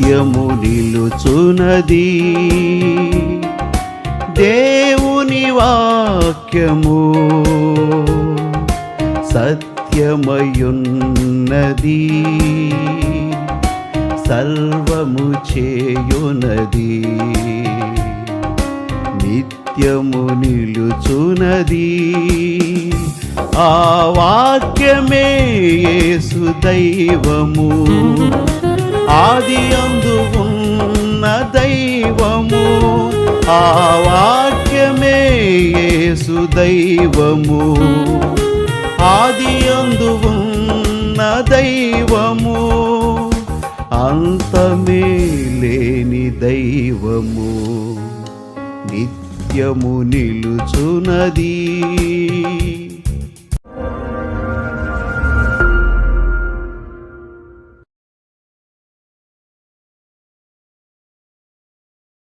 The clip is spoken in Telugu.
నిత్యము నిలుచున్నది దేవుని వాక్యము సత్యమయున్నది. సర్వము చేయునది. నిత్యము నిలుచునది. ఆ వాక్యమే యేసు దైవము. ఆ వాక్యమే యేసు దైవము. ఆది అందు ఉన్న దైవము. అంతమే లేని దైవము. నిత్యము నిలుచునది.